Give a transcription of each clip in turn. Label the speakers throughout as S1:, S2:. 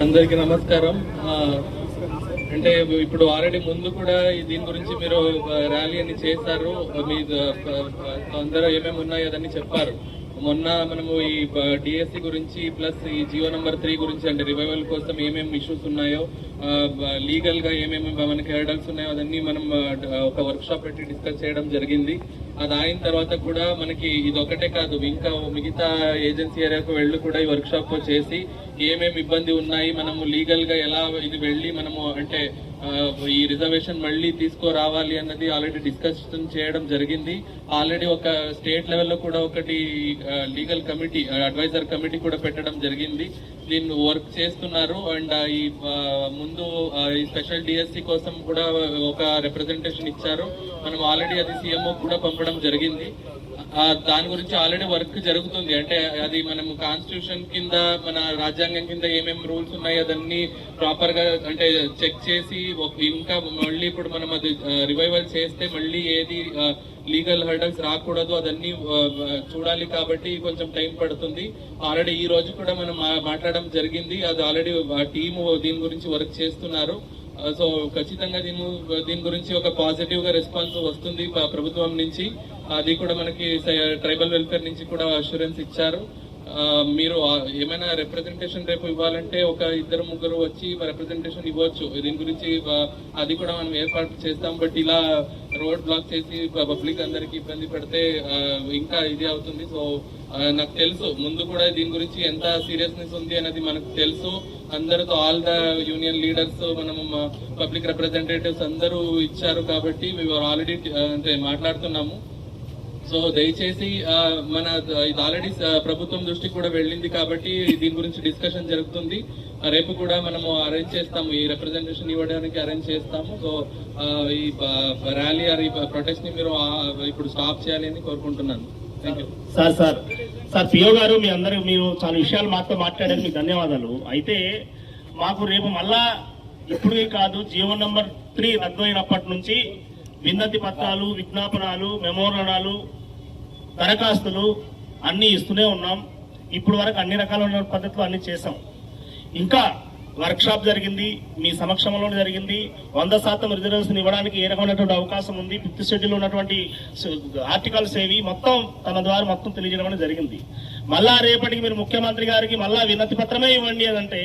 S1: అందరికీ నమస్కారం. ఆ, అంటే ఇప్పుడు ఆల్రెడీ ముందు కూడా దీని గురించి మీరు ర్యాలీ అని చేశారు. మీ అందరూ ఏమేమి ఉన్నాయో అదని చెప్పారు. మొన్న మనము ఈ డిఎస్సి గురించి ప్లస్ ఈ జియో నంబర్ త్రీ గురించి అంటే రివైవల్ కోసం ఏమేమి ఇష్యూస్ ఉన్నాయో లీగల్గా ఏమేమి మనకి హెర్డల్స్ ఉన్నాయో అదన్నీ మనం ఒక వర్క్ షాప్ పెట్టి డిస్కస్ చేయడం జరిగింది. అది అయిన తర్వాత కూడా మనకి ఇది ఒకటే కాదు ఇంకా మిగతా ఏజెన్సీ ఏరియాకు వెళ్ళి కూడా ఈ వర్క్ షాప్ చేసి ఏమేమి ఇబ్బంది ఉన్నాయి మనము లీగల్గా ఎలా ఇది వెళ్ళి మనము అంటే ఈ రిజర్వేషన్ మళ్ళీ తీసుకురావాలి అన్నది ఆల్రెడీ డిస్కషన్ చేయడం జరిగింది. ఆల్రెడీ ఒక స్టేట్ లెవెల్లో కూడా ఒకటి లీగల్ కమిటీ అడ్వైజర్ కమిటీ కూడా పెట్టడం జరిగింది. దీన్ని వర్క్ చేస్తున్నారు అండ్ ఈ ముందు ఈ స్పెషల్ డిఎస్సి కోసం కూడా ఒక రిప్రజెంటేషన్ ఇచ్చారు. మనం ఆల్రెడీ అది సీఎంఓ కూడా పంపడం జరిగింది. దాని గురించి ఆల్రెడీ వర్క్ జరుగుతుంది. అంటే అది మనం కాన్స్టిట్యూషన్ కింద మన రాజ్యాంగం కింద ఏమేమి రూల్స్ ఉన్నాయి అదన్నీ ప్రాపర్గా అంటే చెక్ చేసి ఒక- ఇంకా మళ్ళీ ఇప్పుడు మనం అది రివైవల్ చేస్తే మళ్ళీ ఏది లీగల్ హర్డల్స్ రాకూడదు అదన్నీ చూడాలి కాబట్టి కొంచెం టైం పడుతుంది. ఆల్రెడీ ఈ రోజు కూడా మనం మా- మాట్లాడడం జరిగింది. అది ఆల్రెడీ టీము దీని గురించి వర్క్ చేస్తున్నారు. Uh, సో ఖచ్చితంగా దీని దీని గురించి ఒక పాజిటివ్గా రెస్పాన్స్ వస్తుంది ప్రభుత్వం నుంచి. అది కూడా మనకి ట్రైబల్ వెల్ఫేర్ నుంచి కూడా అష్యూరెన్స్ ఇచ్చారు. మీరు ఏమైనా రిప్రజెంటేషన్ రేపు ఇవ్వాలంటే ఒక ఇద్దరు ముగ్గురు వచ్చి రిప్రజెంటేషన్ ఇవ్వచ్చు. దీని గురించి అది కూడా మనం ఏర్పాటు చేస్తాం. బట్ ఇలా రోడ్ బ్లాక్ చేసి పబ్లిక్ అందరికి ఇబ్బంది పెడితే ఇంకా ఇది అవుతుంది. సో నాకు తెలుసు. ముందు కూడా దీని గురించి ఎంత సీరియస్నెస్ ఉంది అనేది మనకు తెలుసు. అందరితో ఆల్ ద యూనియన్ లీడర్స్ మనం పబ్లిక్ రిప్రజెంటేటివ్స్ అందరూ ఇచ్చారు కాబట్టి మేము ఆల్రెడీ అంటే మాట్లాడుతున్నాము. సో దయచేసి మన ఇది ఆల్రెడీ ప్రభుత్వం దృష్టికి కూడా వెళ్ళింది కాబట్టి దీని గురించి డిస్కషన్ జరుగుతుంది. రేపు కూడా మనము అరేంజ్ చేస్తాము. ఈ రిప్రజెంటేషన్ ఇవ్వడానికి అరేంజ్ చేస్తాము. సో ఈ ర్యాలీ ఆర్ ఈ ప్రొటెస్ట్ని మీరు ఇప్పుడు స్టాప్ చేయాలి అని కోరుకుంటున్నాను. Thank you
S2: sir sir sir PO గారు మీ అందరూ మీరు చాలా విషయాలు మాతో మాట్లాడారు. మీకు ధన్యవాదాలు. అయితే మాకు రేపు మళ్ళా ఇప్పుడే కాదు జీవో నంబర్ త్రీ రద్దు అయినప్పటి నుంచి విన్నతి పత్రాలు విజ్ఞాపనాలు మెమోరాలు దరఖాస్తులు అన్నీ ఇస్తూనే ఉన్నాం. ఇప్పుడు వరకు అన్ని రకాల పద్ధతులు అన్ని చేసాం ఇంకా వర్క్షాప్ జరిగింది మీ సమక్షంలో జరిగింది. వంద శాతం రిజర్వేషన్ ఇవ్వడానికి ఏ రకమైనటువంటి అవకాశం ఉంది? ఫిఫ్త్ షెడ్యూల్ ఉన్నటువంటి ఆర్టికల్స్ ఏవి? మొత్తం తన ద్వారా మొత్తం తెలియజేయడం జరిగింది. మళ్ళా రేపటికి మీరు ముఖ్యమంత్రి గారికి మళ్ళా వినతి పత్రమే ఇవ్వండి అదంటే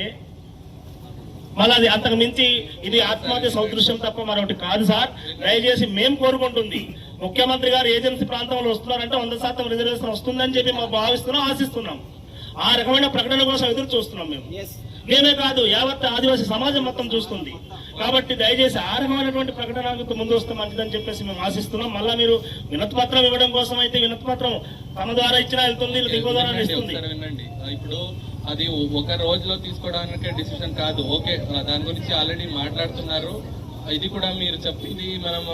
S2: మళ్ళీ అది అంతకు మించి ఇది ఆత్మహత్య సౌదృశ్యం తప్ప మరొకటి కాదు సార్. దయచేసి మేము కోరుకుంటుంది. ముఖ్యమంత్రి గారు ఏజెన్సీ ప్రాంతంలో వస్తున్నారంటే వంద శాతం రిజర్వేషన్ వస్తుందని చెప్పి మేము భావిస్తున్నాం ఆశిస్తున్నాం. ఆ రకమైన ప్రకటన కోసం ఎదురు చూస్తున్నాం మేము. మేమే కాదు యావత్ ఆదివాసీ సమాజం మొత్తం చూస్తుంది. కాబట్టి దయచేసి ఆ రకమైనటువంటి ప్రకటనకు ముందు వస్తే మంచిదని చెప్పేసి మేము ఆశిస్తున్నాం. మళ్ళా మీరు వినతిపత్రం ఇవ్వడం కోసం అయితే వినతిపత్రం తమ ద్వారా ఇచ్చినా వెళ్తుంది లేదా ఇంకో ద్వారా ఇస్తుంది.
S1: ఇప్పుడు అది ఒక రోజులో తీసుకోవడానికి డిసిషన్ కాదు. ఓకే దాని గురించి ఆల్రెడీ మాట్లాడుతున్నారు. ఇది కూడా మీరు చెప్పింది మనం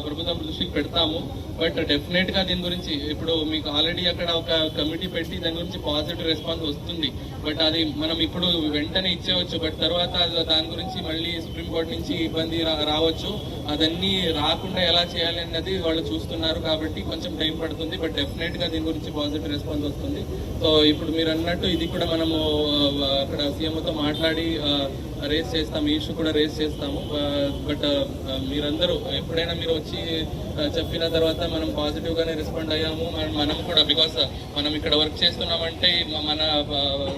S1: ప్రభుత్వం దృష్టికి పెడతాము. బట్ డెఫినెట్గా దీని గురించి ఇప్పుడు మీకు ఆల్రెడీ అక్కడ ఒక కమిటీ పెట్టి దాని గురించి పాజిటివ్ రెస్పాన్స్ వస్తుంది. బట్ అది మనం ఇప్పుడు వెంటనే ఇచ్చేవచ్చు బట్ తర్వాత అది దాని గురించి మళ్ళీ సుప్రీంకోర్టు నుంచి ఇబ్బంది రా- రావచ్చు. అదన్నీ రాకుండా ఎలా చేయాలి అన్నది వాళ్ళు చూస్తున్నారు కాబట్టి కొంచెం టైం పడుతుంది. బట్ డెఫినెట్గా దీని గురించి పాజిటివ్ రెస్పాన్స్ వస్తుంది. సో ఇప్పుడు మీరు అన్నట్టు ఇది కూడా మనము అక్కడ సీఎంతో మాట్లాడి రేస్ చేస్తాము ఈ ఇష్యూ కూడా రేస్ చేస్తాము. బట్ మీరందరూ ఎప్పుడైనా మీరు వచ్చి చెప్పిన తర్వాత మనం పాజిటివ్ గానే రెస్పాండ్ అయ్యాము. మనం- మనం కూడా బికాస్ మనం ఇక్కడ వర్క్ చేస్తున్నామంటే మన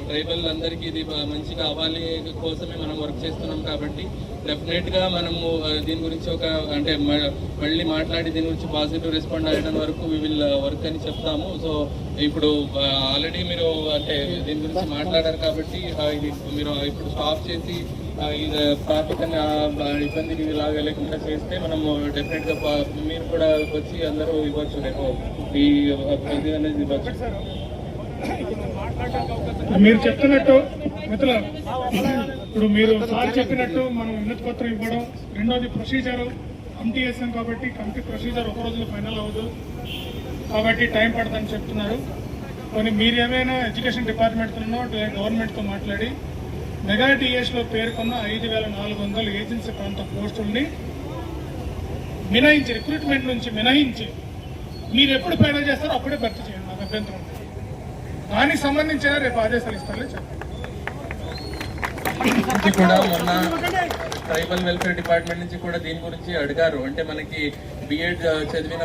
S1: ట్రైబల్ అందరికీ ఇది మంచిగా అవ్వాలి కోసమే మనం వర్క్ చేస్తున్నాం కాబట్టి డెఫినెట్గా మనము దీని గురించి ఒక అంటే మళ్ళీ మాట్లాడి దీని గురించి పాజిటివ్ రెస్పాండ్ అయ్యడం వరకు వి విల్ వర్క్ అని చెప్తాము. సో ఇప్పుడు ఆల్రెడీ మీరు అంటే దీని గురించి మాట్లాడారు కాబట్టి ఇది మీరు ఇప్పుడు స్టాప్ చేసి ఇది ట్రాఫిక్ అని ఆ, బ- ఇబ్బంది లాగా లేకుండా చేస్తే మనము డెఫినెట్గా ప- మీరు కూడా వచ్చి అందరూ ఇవ్వచ్చు రేపు. ఈ అనేది ఇవ్వచ్చు.
S3: మీరు చెప్తున్నట్టు మిత్రులు ఇప్పుడు మీరు సార్ చెప్పినట్టు మనం వినతి పత్రం ఇవ్వడం రెండోది ప్రొసీజర్. కమిటీ వేసాం కాబట్టి కమిటీ ప్రొసీజర్ ఒక రోజులో ఫైనల్ అవ్వదు. కాబట్టి టైం పడుతుందని చెప్తున్నారు. కానీ మీరు ఏమైనా ఎడ్యుకేషన్ డిపార్ట్మెంట్తోనో గవర్నమెంట్తో మాట్లాడి మెగా టీఎస్లో పేర్కొన్న ఐదు వేల నాలుగు వందల ఏజెన్సీ ప్రాంత పోస్టుల్ని మినహాయించి రిక్రూట్మెంట్ నుంచి మినహాయించి మీరు ఎప్పుడు ఫైనల్ చేస్తారో అప్పుడే భర్తీ చేయండి. నాకు అభ్యంతరం దానికి సంబంధించిన రేపు ఆదేశాలు ఇస్తారని చెప్పండి.
S1: కూడా మొన్న ట్రైబల్ వెల్ఫేర్ డిపార్ట్మెంట్ నుంచి కూడా దీని గురించి అడిగారు. అంటే మనకి బిఎడ్ చదివిన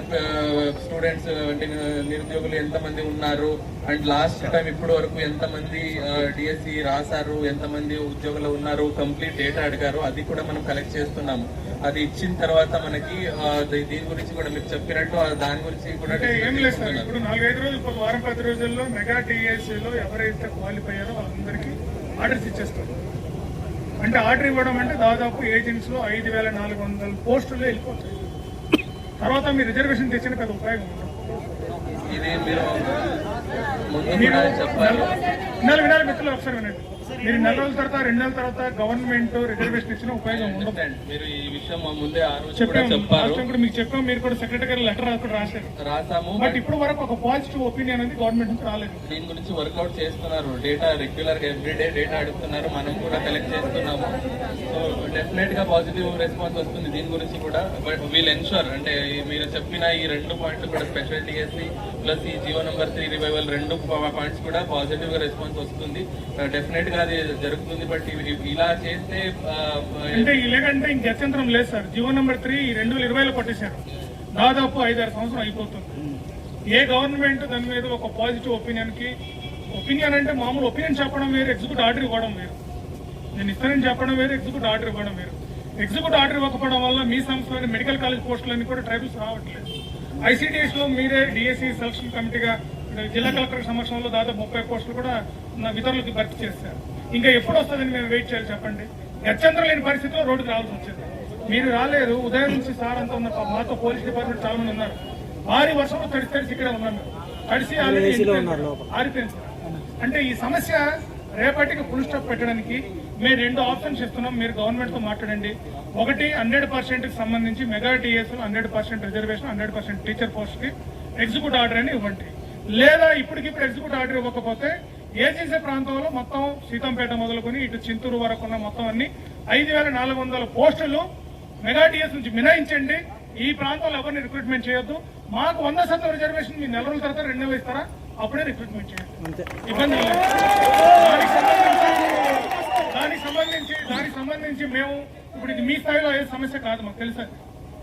S1: స్టూడెంట్స్ అంటే నిరుద్యోగులు ఎంతమంది ఉన్నారు? అండ్ లాస్ట్ టైం ఇప్పటి వరకు ఎంతమంది డిఎస్సి రాశారు? ఎంతమంది ఉద్యోగులు ఉన్నారు? కంప్లీట్ డేటా అడిగారు. అది కూడా మనం కలెక్ట్ చేస్తున్నాము. అది ఇచ్చిన తర్వాత మనకి దీని గురించి కూడా మీరు చెప్పినట్టు దాని గురించి కూడా
S3: ఏం లేదు సార్. ఇప్పుడు నాలుగైదు రోజులు వారం పది రోజుల్లో మెగా టీఎస్సీలో ఎవరైతే క్వాలిఫై అయ్యారో వాళ్ళందరికీ ఆర్డర్స్ ఇచ్చేస్తారు. అంటే ఆర్డర్ ఇవ్వడం అంటే దాదాపు ఏజెంట్స్లో ఐదు వేల నాలుగు వందల పోస్టులు వెళ్ళిపోతాయి. తర్వాత మీ రిజర్వేషన్ తెచ్చిన పెద్ద ఉపయోగం
S1: మీరు
S3: వినాలి మిత్రులు ఒకసారి వినండి. మీరు నెల రోజుల తర్వాత రెండు నెలల తర్వాత గవర్నమెంట్ రిజర్వేషన్ ఇచ్చిన ఉపయోగం ఉండదు.
S1: మీరు ఈ విషయం ముందే చెప్పారు.
S3: మీకు చెప్పాము. మీరు కూడా సెక్రటరీ లెటర్ కూడా రాశారు.
S1: రాసాము.
S3: బట్ ఇప్పుడు వరకు ఒక పాజిటివ్ ఒపీనియన్ అనేది గవర్నమెంట్ నుంచి రాలేదు.
S1: దీని గురించి వర్కౌట్ చేస్తున్నారు. డేటా రెగ్యులర్గా ఎవ్రీడే డేటా అడుగుతున్నారు. మనం కూడా కలెక్ట్ చేస్తున్నాము. సో డెఫినెట్గా పాజిటివ్ రెస్పాన్స్ వస్తుంది దీని గురించి కూడా. బట్ వీల్ ఎన్షూర్ అంటే మీరు చెప్పిన ఈ రెండు పాయింట్లు కూడా స్పెషల్ టీఎస్సీ ప్లస్ ఈ జియో నెంబర్ త్రీ రివైవల్ రెండు పాయింట్స్ కూడా పాజిటివ్గా రెస్పాన్స్ వస్తుంది. డెఫినెట్గా అది జరుగుతుంది బట్ ఇలా చేస్తే
S3: అంటే ఇలాగంటే ఇంక గత్యంతరం లేదు సార్. జీవో నెంబర్ త్రీ రెండు వేల ఇరవైలో కొట్టేశారు. దాదాపు ఐదారు సంవత్సరం అయిపోతుంది. ఏ గవర్నమెంట్ దాని మీద ఒక పాజిటివ్ ఒపీనియన్కి ఒపీనియన్ అంటే మామూలు ఒపీనియన్ చెప్పడం వేరు ఎగ్జిక్యూట్ ఆర్డర్ ఇవ్వడం వేరు. నేను ఇస్తానని చెప్పడం వేరు ఎగ్జిక్యూట్ ఆర్డర్ ఇవ్వడం వేరు. ఎగ్జిక్యూట్ ఆర్డర్ ఇవ్వకపోవడం వల్ల మీ సంస్థలోని మెడికల్ కాలేజ్ పోస్టులన్నీ కూడా ట్రైబల్స్ రావట్లేదు. ఐసీడీఎస్లో మీరే డిఎస్సి సెలక్షన్ కమిటీగా జిల్లా కలెక్టర్ సమక్షంలో దాదాపు ముప్పై పోస్టులు కూడా నా భర్తీ చేశారు. ఇంకా ఎప్పుడు వస్తుందని మేము వెయిట్ చేయాలి చెప్పండి. గత్యంతరం లేని పరిస్థితిలో రోడ్డుకి రావాల్సి వచ్చింది. మీరు రాలేదు ఉదయం నుంచి సార్ అంతా ఉన్న మాతో పోలీస్ డిపార్ట్మెంట్ చాలా మంది ఉన్నారు. భారీ వర్షంలో తడిసి తడిసి ఇక్కడే ఉన్నాం మేము తడిసి ఆల్రెడీ. ఆరిపోయింది. అంటే ఈ సమస్య రేపటికి ఫుల్ స్టాప్ పెట్టడానికి మేము రెండు ఆప్షన్స్ ఇస్తున్నాం. మీరు గవర్నమెంట్తో మాట్లాడండి. ఒకటి హండ్రెడ్ పర్సెంట్కి సంబంధించి mega TS hundred percent reservation hundred percent teacher పోస్ట్కి ఎగ్జిక్యూట్ ఆర్డర్ అని ఇవ్వండి. లేదా ఇప్పటికిప్పుడు ఎగ్జిక్యూట్ ఆర్డర్ ఇవ్వకపోతే ఏజెన్సీ ప్రాంతంలో మొత్తం సీతంపేట మొదలుకొని ఇటు చింతూరు వరకు ఉన్న మొత్తం అన్ని ఐదు వేల నాలుగు వందల పోస్టులు మెగా టీఎస్ నుంచి మినహాయించండి. ఈ ప్రాంతంలో ఎవరిని రిక్రూట్మెంట్ చేయొద్దు. మాకు వంద శాతం రిజర్వేషన్ మీ నెల రోజుల తర్వాత రెండు నెలలు ఇస్తారా? అప్పుడే రిక్రూట్మెంట్ చేయండి. ఇబ్బంది. దానికి సంబంధించి- దానికి సంబంధించి మేము ఇప్పుడు ఇది మీ స్థాయిలో ఏ సమస్య కాదు మాకు తెలుసు.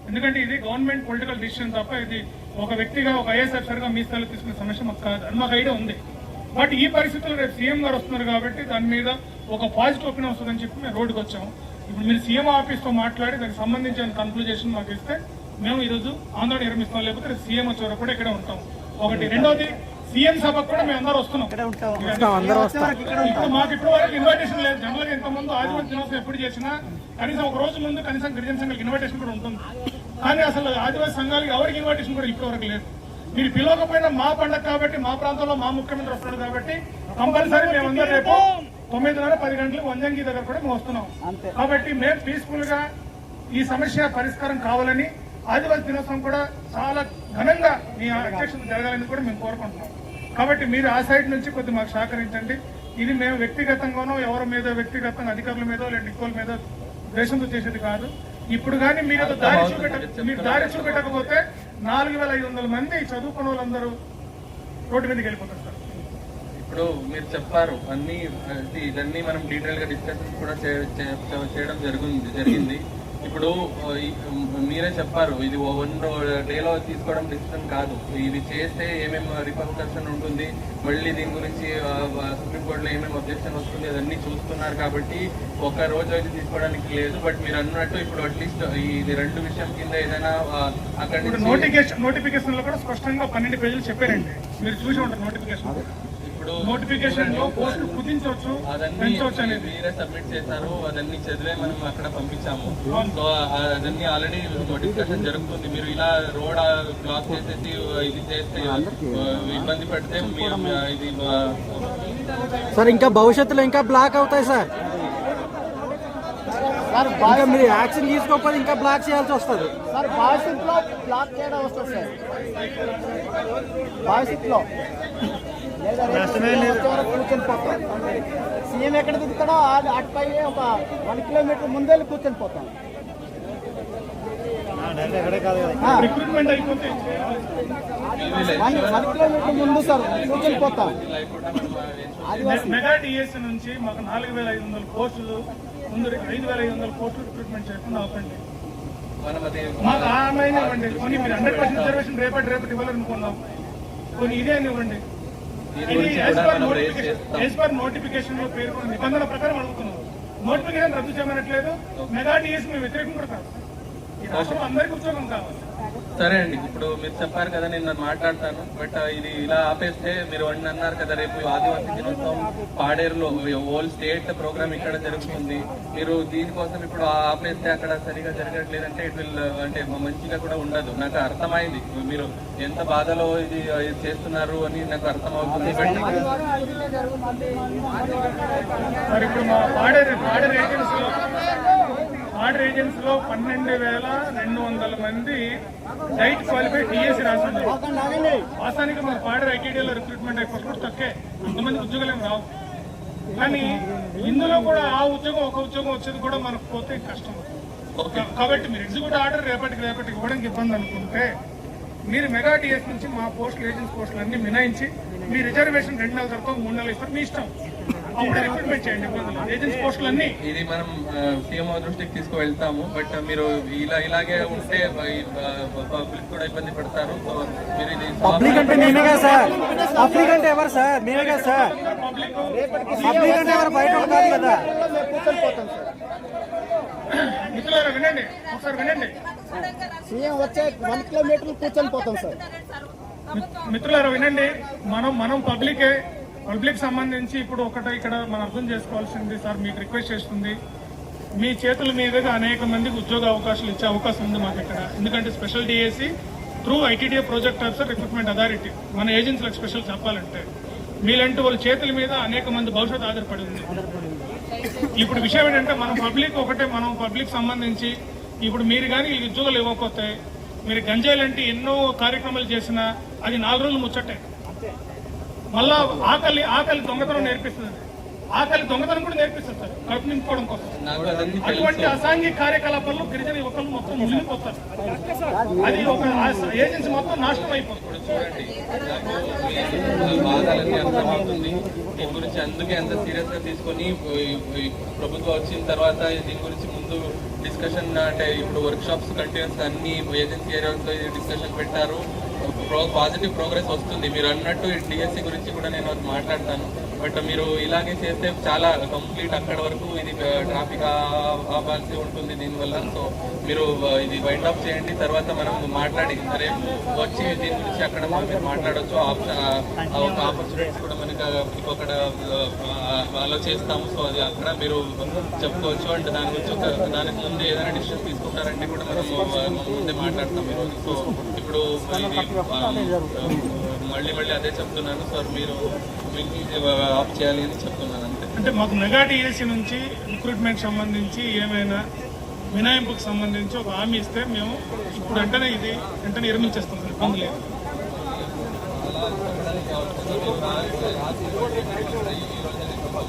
S3: ఎందుకంటే ఇది గవర్నమెంట్ పొలిటికల్ డిసిషన్ తప్ప ఇది ఒక వ్యక్తిగా ఒక ఐఎస్ ఆఫీసర్గా మీ స్థాయిలో తీసుకునే సమస్య మాకు కాదు. అని మాకు ఐడియా ఉంది. బట్ ఈ పరిస్థితుల్లో రేపు సీఎం గారు వస్తున్నారు కాబట్టి దాని మీద ఒక పాజిటివ్ ఒపీనియన్ వస్తుందని చెప్పి మేము రోడ్డుకి వచ్చాము. ఇప్పుడు మీరు సీఎం ఆఫీస్తో మాట్లాడి దానికి సంబంధించిన కన్క్లూజన్ మాకు ఇస్తే మేము ఈ రోజు ఆందోళన నిర్మిస్తాం లేకపోతే రేపు సీఎం వచ్చే వరకు కూడా ఇక్కడే ఉంటాం. ఒకటి. రెండోది సీఎం సభకు కూడా మేము అందరూ వస్తున్నాం. ఇప్పుడు మాకు ఇప్పుడు వరకు ఇన్విటేషన్ లేదు. జనరల్గా ఇంత ముందు ఆదివాసీ దినోత్సవం ఎప్పుడు చేసినా కనీసం ఒక రోజు ముందు కనీసం గిరిజన సంఘాలకు ఇన్విటేషన్ కూడా ఉంటుంది. కానీ అసలు ఆదివాసీ సంఘాలకు ఎవరికి ఇన్విటేషన్ కూడా ఇప్పటి వరకు లేదు. మీరు పిలవకపోయినా మా పండగ కాబట్టి మా ప్రాంతంలో మా ముఖ్యమంత్రి వస్తున్నాడు కాబట్టి కంపల్సరీ మేమందరం రేపు తొమ్మిదిన్నర పది గంటలకు వంజంగి దగ్గర కూడా మేము వస్తున్నాం. కాబట్టి మేము పీస్ఫుల్గా ఈ సమస్య పరిష్కారం కావాలని ఆదివాసీ దినోత్సవం కూడా చాలా ఘనంగా మీ అధ్యక్షత జరగాలని కూడా మేము కోరుకుంటున్నాం. కాబట్టి మీరు ఆ సైడ్ నుంచి కొద్ది మాకు సహకరించండి. ఇది మేము వ్యక్తిగతంగానో ఎవరి మీద వ్యక్తిగతంగా అధికారుల మీద లేదా ఇంకోల మీద దేశంతో చేసేది కాదు. ఇప్పుడు కానీ మీరు దారి చూపెట్ట మీరు దారి చూపెట్టకపోతే నాలుగు వేల ఐదు వందల మంది చదువుకున్న వాళ్ళందరూ రోడ్డు మీదకి వెళ్ళిపోతారు సార్
S1: ఇప్పుడు మీరు చెప్పారు అన్ని అది మనం డీటెయిల్గా కూడా చే- చేయడం జరిగింది జరిగింది. ఇప్పుడు మీరే చెప్పారు ఇది వన్ డేలో తీసుకోవడం డిసిషన్ కాదు. ఇది చేస్తే ఏమేమి రిపర్కషన్ ఉంటుంది మళ్ళీ దీని గురించి సుప్రీంకోర్టులో ఏమేమి అబ్జెక్షన్ వస్తుంది అదన్నీ చూస్తున్నారు కాబట్టి ఒక రోజు అయితే తీసుకోవడానికి లేదు. బట్ మీరు అన్నట్టు ఇప్పుడు అట్లీస్ట్ ఇది రెండు విషయం కింద ఏదైనా అక్కడి
S3: నోటిఫికేషన్ నోటిఫికేషన్లో కూడా స్పష్టంగా పన్నెండు పేజీలు చెప్పారండి. మీరు చూసి ఉంటారు నోటిఫికేషన్. నోటిఫికేషన్లో పోస్ట్ కుదించవచ్చు
S1: అదన్నీ
S3: పెంచవచ్చు అనేది.
S1: మీరే సబ్మిట్ చేశారు అదన్నీ చదివే మనం అక్కడ పంపించాము. సో అదన్నీ ఆల్రెడీ డిస్కషన్ జరుగుతుంది. మీరు ఇలా రోడ్ బ్లాక్ చేసేసి ఇది చేస్తే ఇబ్బంది పెడితే మీరు ఇది
S4: సార్ ఇంకా భవిష్యత్తులో ఇంకా బ్లాక్ అవుతాయి సార్. ఇంకా మీరు యాక్షన్ తీసుకోకపోతే ఇంకా బ్లాక్ చేయాల్సి వస్తుంది.
S5: సార్ భవిష్యత్తులో బ్లాక్ చేయడం వస్తుంది సార్. రేపు సీఎం వచ్చే వరకు కూర్చొని పోతాం సీఎం ఎక్కడ దిగుతాడో అటుపై ఒక వన్ కిలోమీటర్ ముందే కూర్చొని పోతాం.
S3: రిక్రూట్మెంట్ అయిపోతే.
S5: వన్ కిలోమీటర్ ముందు సార్ కూర్చొని పోతాం.
S3: మెగా డిఎస్సి నుంచి మాకు నాలుగు వేల ఐదు వందల పోస్టులు ముందు ఐదు వేల ఐదు వందల పోస్టులు రిక్రూట్మెంట్ చేయకుండా ఆపండి. మాకు ఆ అమ్మాయిని ఇవ్వండి. కొన్ని మీరు హండ్రెడ్ పర్సెంట్ రిజర్వేషన్ రేపటి రేపటి ఇవ్వాలనుకున్నాం. కొన్ని ఇదే ఇవ్వండి. నోటిఫికేషన్లో పేర్కొన్న నిబంధన ప్రకారం అడుగుతున్నాం. నోటిఫికేషన్ రద్దు చేయమనట్లేదు. మెగా డిఎస్ మేము వ్యతిరేకం కూడా కాదు. ఈ రాష్ట్రంలో అందరికీ ఉద్యోగం కావాలి.
S1: సరే అండి ఇప్పుడు మీరు చెప్పారు కదా నేను నన్ను మాట్లాడతాను. బట్ ఇది ఇలా ఆపేస్తే మీరు వన్ అన్నారు కదా రేపు ఆదివాసీ దినోత్సవం పాడేరులో హోల్ స్టేట్ ప్రోగ్రామ్ ఇక్కడ జరుగుతుంది. మీరు దీనికోసం ఇప్పుడు ఆపేస్తే అక్కడ సరిగా జరగట్లేదు అంటే ఇట్ విల్ అంటే మంచిగా కూడా ఉండదు. నాకు అర్థమైంది. మీరు ఎంత బాధలో ఇది ఇది చేస్తున్నారు అని నాకు అర్థమవుతుంది. బట్
S3: మరి ఇప్పుడు మా పాడేరు పాడేరు ఏజెన్సీ లో పాడేరు ఏజెన్సీ లో పన్నెండు వేల రెండు వందల మంది డైట్ క్వాలిఫైడ్ డిఎస్సి రాస్తున్నారు వాస్తవానికి మన పాడేరు ఐటీడీలో రిక్రూట్మెంట్ అయిపోతే కూడా తక్కువే అంతమంది ఉద్యోగాలు ఏమి రావు. కానీ ఇందులో కూడా ఆ ఉద్యోగం ఒక ఉద్యోగం వచ్చేది కూడా మనకు పోతే కష్టం. కాబట్టి మీరు ఎగ్జిక్యూటివ్ ఆర్డర్ రేపటికి రేపటికి ఇవ్వడానికి ఇబ్బంది అనుకుంటే మీరు మెగా డిఎస్ నుంచి మా పోస్టులు ఏజెన్సీ పోస్టులు అన్ని మినాయించి మీ రిజర్వేషన్ రెండు నెలల తర్వాత మూడు నెలలు ఇస్తారు. మీ ఇష్టం.
S1: ఇది మనం సీఎం దృష్టికి తీసుకువెళ్తాము బట్ మీరు ఇలా ఇలాగే ఉంటే పబ్లిక్ కూడా ఇబ్బంది పడతారు. సో మీరు ఇది
S4: పబ్లిక్ అంటే మేమే కదా సార్. పబ్లిక్ అంటే ఎవరు సార్? మేమే కదా సార్.
S3: పబ్లిక్
S4: అంటే ఎవరు బయట వాళ్ళు కాదు కదా.
S5: మేము కూర్చొని పోతాం సార్
S3: మిత్రులారా వినండి. ఒకసారి వినండి.
S5: సీఎం వచ్చే వన్ కిలోమీటర్ కూర్చొని పోతాం సార్.
S3: మిత్రులారా వినండి. మనం మనం పబ్లికే పబ్లిక్ సంబంధించి ఇప్పుడు ఒకటి ఇక్కడ మనం అర్థం చేసుకోవాల్సింది సార్ మీకు రిక్వెస్ట్ చేస్తుంది. మీ చేతుల మీదుగా అనేక మందికి ఉద్యోగ అవకాశాలు ఇచ్చే అవకాశం ఉంది మాకు ఇక్కడ. ఎందుకంటే special DSC through ITDA project officer recruitment authority మన ఏజెన్సీలకు స్పెషల్ చెప్పాలంటే. మీలాంటి వాళ్ళ చేతుల మీద అనేక మంది భవిష్యత్తు ఆధారపడి ఉంది. ఇప్పుడు విషయం ఏంటంటే మనం పబ్లిక్ ఒకటే మనం పబ్లిక్ సంబంధించి ఇప్పుడు మీరు కానీ ఉద్యోగాలు ఇవ్వకపోతే మీరు గంజాయి లాంటి ఎన్నో కార్యక్రమాలు చేసినా అది నాలుగు రోజులు ముచ్చటే. మళ్ళా ఆకలి ఆకలి దొంగతనం నేర్పిస్తుంది. ఆకలి దొంగతనం కూడా నేర్పిస్తుంది సార్. కడుపు నింపుకోవడం కోసం. అటువంటి అసాంఘిక కార్యకలాపాల్లో గిరిజన యువకులు మొత్తం మునిగిపోతారు అది ఒక ఏజెన్సీ మొత్తం నాశనం అయిపోతుంది.
S1: దీని గురించి అందుకే అంత సీరియస్గా తీసుకొని ప్రభుత్వం వచ్చిన తర్వాత దీని గురించి ముందు డిస్కషన్ అంటే ఇప్పుడు వర్క్ షాప్స్ కంటిన్యూస్ అన్ని ఏజెన్సీ ఏరియాస్లో డిస్కషన్ పెట్టారు. పాజిటివ్ ప్రోగ్రెస్ వస్తుంది. మీరు అన్నట్టు డిఎస్సి గురించి కూడా నేను అది మాట్లాడతాను. బట్ మీరు ఇలాగే చేస్తే చాలా కంప్లీట్ అక్కడ వరకు ఇది ట్రాఫిక్ ఆపాల్సి ఉంటుంది దీనివల్ల. సో మీరు ఇది వైండ్ అప్ చేయండి. తర్వాత మనం మాట్లాడి రేపు వచ్చి దీని గురించి అక్కడ మీరు మాట్లాడొచ్చు. ఆ ఒక ఆపర్చునిటీస్ కూడా మనకి ఇంకొకడ అలో చేస్తాము. సో అది అక్కడ మీరు చెప్పుకోవచ్చు. అండ్ దాని గురించి ఒక దానికి ముందు ఏదైనా డిసిషన్ తీసుకుంటారంటే కూడా మనం ముందే మాట్లాడతాం ఈరోజు. సో ఇప్పుడు మళ్ళీ మళ్ళీ అదే చెప్తున్నాను. సార్ మీరు ఆఫ్ చేయాలి అని చెప్తున్నాను అంతే.
S3: అంటే మాకు మెగా టీఎస్సీ నుంచి రిక్రూట్మెంట్ సంబంధించి ఏమైనా మినాయింపుకు సంబంధించి ఒక హామీ ఇస్తే మేము ఇప్పుడు వెంటనే ఇది వెంటనే నిర్మించేస్తాం సార్ ఇబ్బంది లేదు.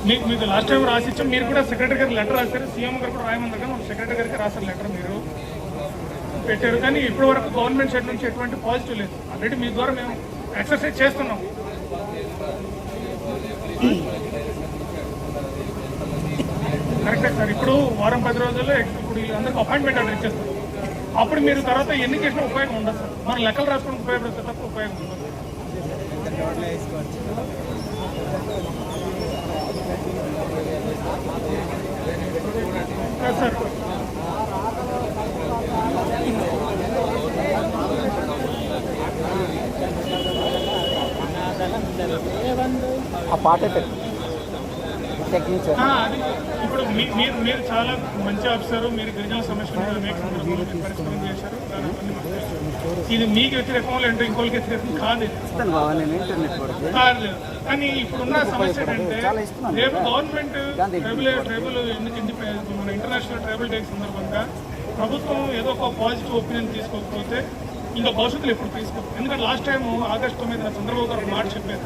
S3: మీకు మీకు లాస్ట్ టైం రాసిచ్చాం మీరు కూడా సెక్రటరీ గారికి లెటర్ రాశారు సీఎం గారు కూడా రాయమన్నారు కానీ సెక్రటరీ గారికి రాశారు లెటర్ మీరు. పెట్టారు. కానీ ఇప్పటి వరకు గవర్నమెంట్ సైడ్ నుంచి ఎటువంటి పాజిటివ్ లేదు. ఆల్రెడీ మీ ద్వారా మేము ఎక్సర్సైజ్ చేస్తున్నాం. కరెక్టే సార్. ఇప్పుడు వారం పది రోజుల్లో ఇప్పుడు అందరికి అపాయింట్మెంట్ ఆర్డర్ ఇచ్చేస్తారు అప్పుడు మీరు తర్వాత ఎన్ని చేసిన ఉపయోగం ఉండదు సార్. మనం లెక్కలు రాసుకోవడానికి ఉపయోగపడుతుంది తప్ప ఉపయోగం ఉండదు. సార్.
S5: ఆ పాటే పెట్టు
S3: ఇప్పుడు మీరు మీరు చాలా మంచి ఆఫీసర్ మీరు గిరిజన సమస్యలు తెలుసు. ఇది మీకు వ్యతిరేకం లేదంటే ఇంకోళ్ళకి వ్యతిరేకం కాదు కాదు కానీ ఇప్పుడున్న సమస్య ఏంటంటే రేపు గవర్నమెంట్ ట్రైబుల్ ట్రైబుల్ ఎందుకు మన ఇంటర్నేషనల్ ట్రైబల్ డే సందర్భంగా ప్రభుత్వం ఏదో ఒక పాజిటివ్ ఒపీనియన్ తీసుకోకపోతే ఇంకా భవిష్యత్తులో ఎప్పుడు తీసుకోదు ఎందుకంటే లాస్ట్ టైం ఆగస్టు తొమ్మిదిన చంద్రబాబు గారు మాట చెప్పారు.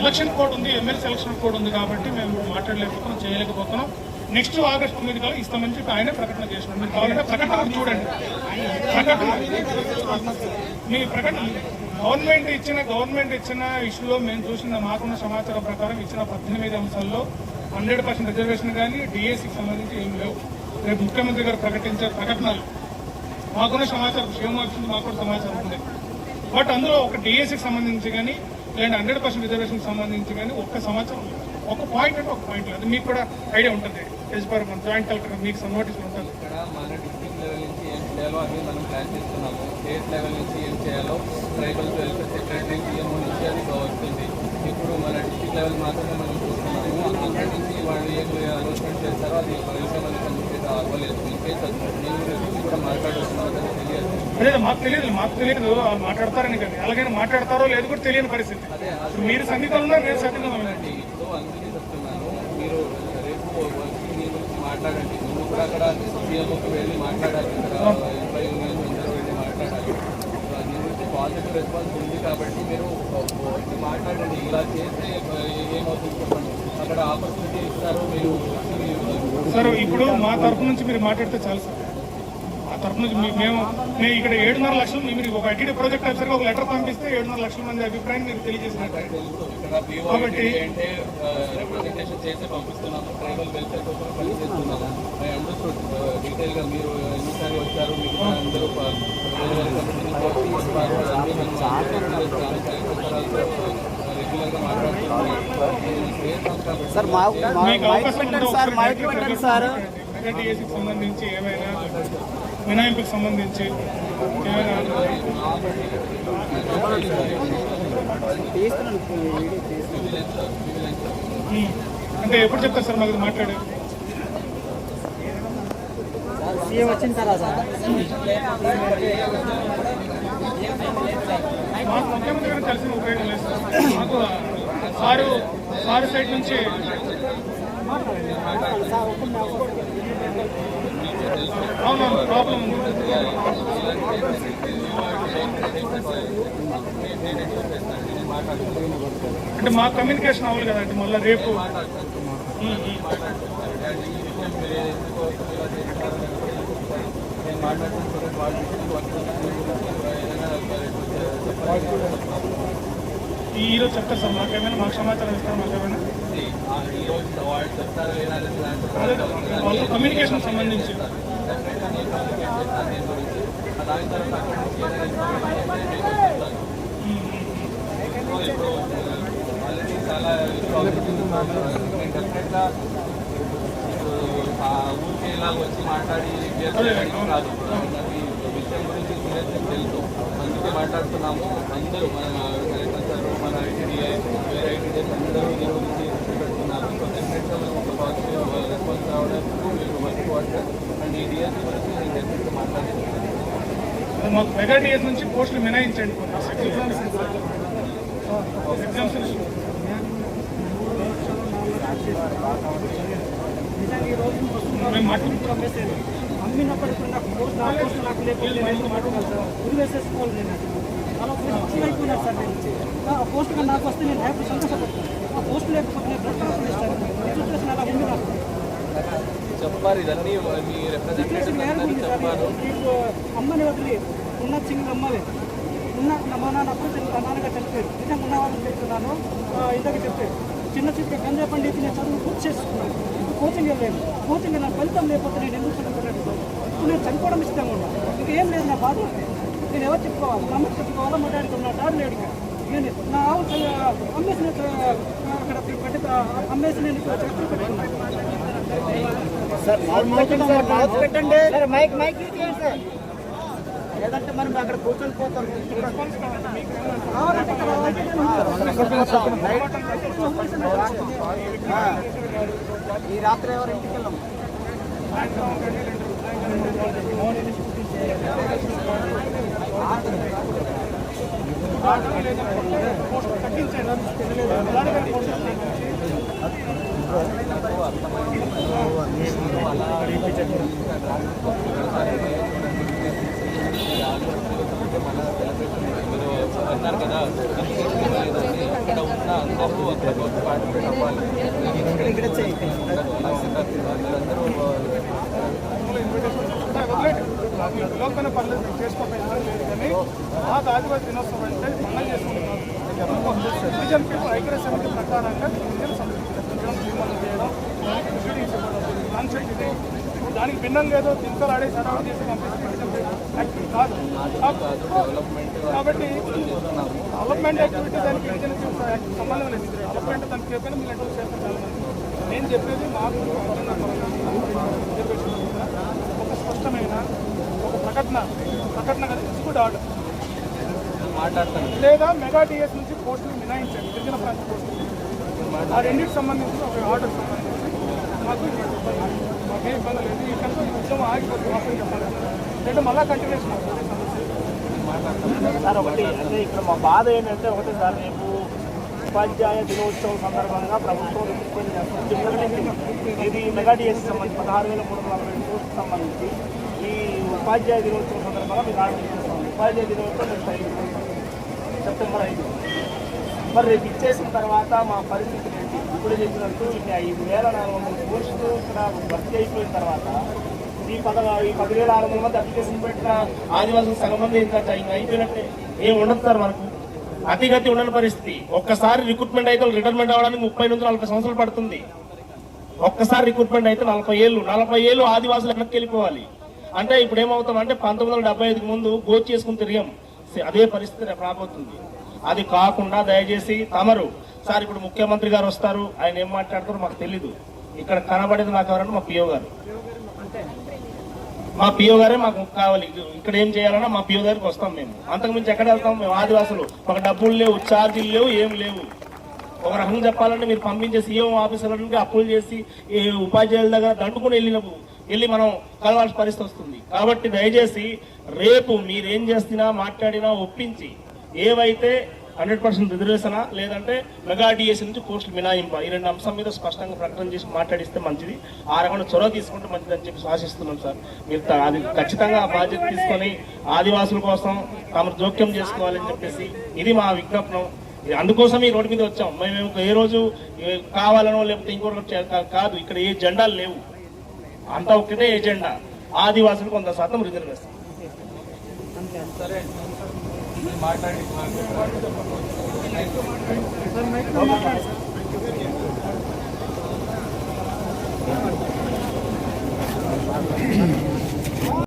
S3: ఎలక్షన్ కోడ్ ఉంది ఎమ్మెల్సీ ఎలక్షన్ కోడ్ ఉంది కాబట్టి మేము మాట్లాడలేకపోతున్నాం చేయలేకపోతున్నాం. నెక్స్ట్ ఆగస్ట్ తొమ్మిది కల్లా ఇస్తామని చెప్పి ఆయన ప్రకటన చేసినారు మీరు కావాలంటే ప్రకటన చూడండి. ప్రకటన మీ ప్రకటన గవర్నమెంట్ ఇచ్చిన గవర్నమెంట్ ఇచ్చిన ఇష్యూలో మేము చూసిన మాకున్న సమాచారం ప్రకారం ఇచ్చిన పద్దెనిమిది అంశాల్లో హండ్రెడ్ పర్సెంట్ రిజర్వేషన్ కానీ డిఎస్సికి సంబంధించి ఏం లేవు. రేపు ముఖ్యమంత్రి గారు ప్రకటించే ప్రకటనలు. మాకున్న సమాచారం క్షేమం వచ్చింది మాకు కూడా సమాచారం ఉంది. బట్ అందులో ఒక డిఎస్సికి సంబంధించి కానీ లేదంటే హండ్రెడ్ పర్సెంట్ రిజర్వేషన్ సంబంధించి కానీ ఒక్క సమాచారం ఒక పాయింట్ అంటే ఒక పాయింట్ లేదు. మీకు కూడా ఐడియా ఉంటుంది. ఎస్ పర్ మన జాయింట్ కలెక్టర్ మీకు సమ్ నోటీస్ ఉంటుంది.
S1: ఇక్కడ మన డిస్ట్రిక్ట్ లెవెల్ నుంచి ఏం చేయాలో అది మనం ప్లాన్ చేస్తున్నాము. స్టేట్ లెవెల్ నుంచి ఏం చేయాలో ట్రైబల్ వెల్ఫేర్ సెక్రటరీ సీఎం నుంచి అది వస్తుంది ఇప్పుడు మన డిస్ట్రిక్ట్ లెవెల్ మాత్రమే మనం చూస్తున్నాము. అక్కడి నుంచి వాళ్ళు ఏం అనౌన్స్మెంట్ చేస్తారో అది ఇంకా
S3: లేదు మాకు తెలియదు మాకు తెలియదు. మాట్లాడతారని కానీ అలాగైనా మాట్లాడతారో లేదు కూడా తెలియని పరిస్థితి. మీరు సన్నిహితంలో ఉన్నారు నేను సన్నిహితంలో ఉన్నాను
S1: మాట్లాడండి. నువ్వు అక్కడ సీఎంకి వెళ్ళి మాట్లాడాలి ఇక్కడ ఎంప్లాయీ యూనియన్ అందరూ వెళ్ళి మాట్లాడాలి పాజిటివ్ రెస్పాన్స్ ఉంది కాబట్టి మీరు మాట్లాడండి ఇలా చేస్తే ఏమవుతుంది అక్కడ ఆపర్చునిటీ ఇస్తారు మీరు
S3: సార్ ఇప్పుడు మా తరపు నుంచి మీరు మాట్లాడితే చాలు సార్. మా తరపు నుంచి మేము మేము ఇక్కడ ఏడున్నర లక్షలు మీరు ఒక ఐటీ ప్రాజెక్ట్ ఆఫీసర్గా ఒక లెటర్ పంపిస్తే ఏడున్నర లక్షల మంది అభిప్రాయం మీరు తెలియజేసినట్టు. కాబట్టి-
S1: రిప్రజెంటేషన్ చేసి పంపిస్తున్నాము ట్రైబల్ వెల్ఫేర్ కోసం పని చేస్తున్నాము ఐ అండర్స్టూడ్ డీటెయిల్గా మీరు వచ్చారు అందరూ
S5: సార్
S3: మీకు
S5: పెట్టండి సార్ మైక్ పెట్టండి
S3: సంబంధించి ఏమైనా మినాయింపుకి సంబంధించి. అంటే ఎప్పుడు చెప్తారు సార్ మాకు మాట్లాడే
S5: సీఎం వచ్చిన తర్వాత?
S3: ముఖ్యమంత్రి గారు ఉపయోగం లేదు సార్ మాకు సారు సారు సైడ్ నుంచి అవునవును ప్రాబ్లం ఉంది అంటే మా కమ్యూనికేషన్ అవ్వాలి కదండి మళ్ళీ రేపు ఈరోజు చెప్తారు సార్ మాకేమైనా మాకు సమాచారం ఇస్తారు మాకేమైనా?
S1: వాళ్ళు
S3: కమ్యూనికేషన్ సంబంధించి.
S1: ఇప్పుడు ఆల్రెడీ చాలా డెఫినెట్గా ఇలా వచ్చి మాట్లాడి కాదు విషయం గురించి సీరియస్గా తెలుసు. అందుకే మాట్లాడుతున్నాము. అందరూ మన కలెక్టర్ సార్ మన ఐటీడీఐ వేరే ఐటీడీఎస్ అందరూ దీని గురించి పెడుతున్నారు సో డెఫినెట్గా ఒక పాజిటివ్ రెస్పాన్స్ రావడానికి మీరు వర్క్ వాటర్ అండ్ ఈ డిఎస్సీ గురించి నేను డెఫినెట్గా మాట్లాడుతున్నాను.
S3: మాకు మెగా డిఎస్ నుంచి పోస్టులు మినాయించండి ఎగ్జామ్స్ ఎగ్జామ్స్ మేము మాట్లాడుతున్నాం
S5: అమ్మినప్పటికీ నాకు పోస్ట్ నా పోస్ట్ నాకు లేకపోతే నేను ఎందుకు మాట్లాడాలి సార్. ఉరివేసేసుకోవాలి నేను. అలా ఫ్లెక్సిబుల్ అయిపోయినారు సార్ నేను. ఆ పోస్ట్ నాకు వస్తే నేను హ్యాపీ సంతోషపడతాను. ఆ పోస్ట్ లేకపోతే నేను బ్రతకాల్సి సిచ్యువేషన్ అలా ఉంది నాకు.
S1: చెప్పారు ఇదన్నీ మీ చెప్పారు.
S5: మీకు అమ్మని వదిలి ఉన్న సింగిల్ అమ్మలే. ఉన్న మా నాన్న అప్పుడు నాన్నగారు చనిపోయారు. నిజంగా ఉన్న వాళ్ళని చెప్తున్నాను ఆ, ఇందాక చెప్పారు. చిన్న చిన్న గంజా పండితి నేను చదువు పూర్తి చేసుకున్నాను ఇప్పుడు కోచింగ్ లేదు కోచింగ్ నా ఫలితం లేకపోతే నేను ఎందుకు చదువుకున్నాను ఇప్పుడు నేను చనిపోవడం ఇష్టంగా ఉన్నా ఇంకేం లేదు నా బాధ నేను ఎవరు చెప్పుకోవాలి మా అమ్మకి చెప్పుకోవాలా మా డాడీకి నా డాడీ లేడు నేను నా ఆవు చ- అమ్మేసి అక్కడ పెట్టి అమ్మేసి నేను చక్కెర పెట్టుకున్నాను
S6: మౌత్ పెట్టండి మైక్ మైక్ తీయండి సార్ లేదంటే మనం అక్కడ కూర్చొని పోతాం
S5: కావాలంటే ఇక్కడ
S6: ఆ. ఈ రాత్రి ఎవరు ఇంటికి వెళ్ళాం
S1: అన్నారు కదా అక్కడ
S7: ఏదైనా అప్పుడు ప్రతి పార్టిసిపేట్ అవ్వాలి వాళ్ళందరూ
S3: పర్లేదు నేను లేదు కానీ ఆదివాసీ దినోత్సవం అంటే చేసుకుంటున్నాం పీపుల్ ఐక్య సమితి ప్రకారంగా గిరిజన సంస్కృతి చేయడం దానికి దానికి భిన్నంగా ఏదో దింకలు ఆడే సడౌట్ చేసి కాబట్టి డెవలప్మెంట్ యాక్టివిటీ దానికి సంబంధం లేదు. డెవలప్మెంట్ దానికి చెప్పిన మీరు ఎంటర్ చేస్తారు నేను చెప్పేది మాకు ఒక స్పష్టమైన ఒక ప్రకటన ప్రకటన కదా ఎగ్జిక్యూట్ ఆర్డర్
S7: మాట్లాడతాను.
S3: లేదా మెగా డిఎస్ నుంచి పోస్టులు మినాయించండి గిరిజన ప్రాంత పోస్టులు. ఆ రెండింటికి సంబంధించిన ఒక ఆర్డర్ సంబంధించి. మాకు ఇవ్వండి. ఇబ్బంది లేదు ఈ ఈ ఉద్యమం ఆగిపోతుంది వాస్తవం చెప్పాలి
S2: సార్ ఒకటి అంటే ఇక్కడ మా బాధ ఏంటంటే ఒకటి సార్ రేపు ఉపాధ్యాయ దినోత్సవం సందర్భంగా ప్రభుత్వం ఇది మెగా డిఎస్ సంబంధించి పదహారు వేల మూడు వందల నలభై రెండు సంబంధించి ఈ ఉపాధ్యాయ దినోత్సవం సందర్భంగా మీరు ఆర్డర్ చేస్తాం. ఉపాధ్యాయ దినోత్సవం రేపు ఐదు. సెప్టెంబర్ ఐదు. మరి రేపు ఇచ్చేసిన తర్వాత మా పరిస్థితి ఇప్పుడే చెప్పినట్టు ఐదు వేల నాలుగు వందల పోస్టులు ఇక్కడ భర్తీ అయిపోయిన తర్వాత ఈ పద ఈ పదివేల ఆరు వందల మంది అప్లికేషన్ పెట్టిన ఆదివాసులు సగం మంది ఇంకా అయిపోయినట్టే. ఏం ఉండదు సార్ మనకు. అతిగతి ఉండని పరిస్థితి. ఒక్కసారి రిక్రూట్మెంట్ అయితే రిటైర్మెంట్ అవ్వడానికి ముప్పై నుంచి నలభై సంవత్సరాలు పడుతుంది. ఒక్కసారి రిక్రూట్మెంట్ అయితే నలభై ఏళ్ళు నలభై ఏళ్ళు ఆదివాసులు వెనక్కి వెళ్ళిపోవాలి. అంటే ఇప్పుడు ఏమవుతాం అంటే పంతొమ్మిది వందల డెబ్బై ఐదుకి ముందు గోచ్ చేసుకుని తిరిగాం. అదే పరిస్థితి రేపు రాబోతుంది. అది కాకుండా దయచేసి తమరు సార్ ఇప్పుడు ముఖ్యమంత్రి గారు వస్తారు ఆయన ఏం మాట్లాడతారో మాకు తెలీదు. ఇక్కడ కనబడేది నాకు ఎవరన్నా మా పిఓ గారు. మా పిఓ గారే మాకు కావాలి. ఇక్కడ ఏం చేయాలన్నా మా పిఓ గారికి వస్తాం మేము. అంతకుమించి ఎక్కడ వెళ్తాం మేము? ఆదివాసులు. మాకు డబ్బులు లేవు ఛార్జీలు లేవు ఏం లేవు. ఒక రకంగా చెప్పాలంటే మీరు పంపించే సీఎం ఆఫీసర్లకి అప్పులు చేసి ఈ ఉపాధ్యాయుల దగ్గర దండుకుని వెళ్ళినప్పుడు వెళ్ళి మనం కలవాల్సిన పరిస్థితి వస్తుంది. కాబట్టి దయచేసి రేపు మీరేం చేసినా మాట్లాడినా ఒప్పించి ఏవైతే హండ్రెడ్ పర్సెంట్ రిజర్వేషనా లేదంటే మెగా డిఎస్ నుంచి పోస్టులు మినాయింప ఈ రెండు అంశం మీద స్పష్టంగా ప్రకటన చేసి మాట్లాడిస్తే మంచిది. ఆ రకమైన చొరవ తీసుకుంటే మంచిది అని చెప్పి ఆశిస్తున్నాం సార్. మీరు అది ఖచ్చితంగా బాధ్యత తీసుకొని ఆదివాసుల కోసం తమ జోక్యం చేసుకోవాలని చెప్పేసి ఇది మా విజ్ఞాపనం. ఇది అందుకోసం ఈ రోడ్డు మీద వచ్చాం. మేము ఏ రోజు కావాలనో లేకపోతే ఇంకొకటి కాదు. ఇక్కడ ఏ జెండాలు లేవు. అంతా ఒకటే ఎజెండా. ఆదివాసులు కొంత శాతం రిజర్వేషన్.
S7: సరే మాట్లాడి
S3: Thank you.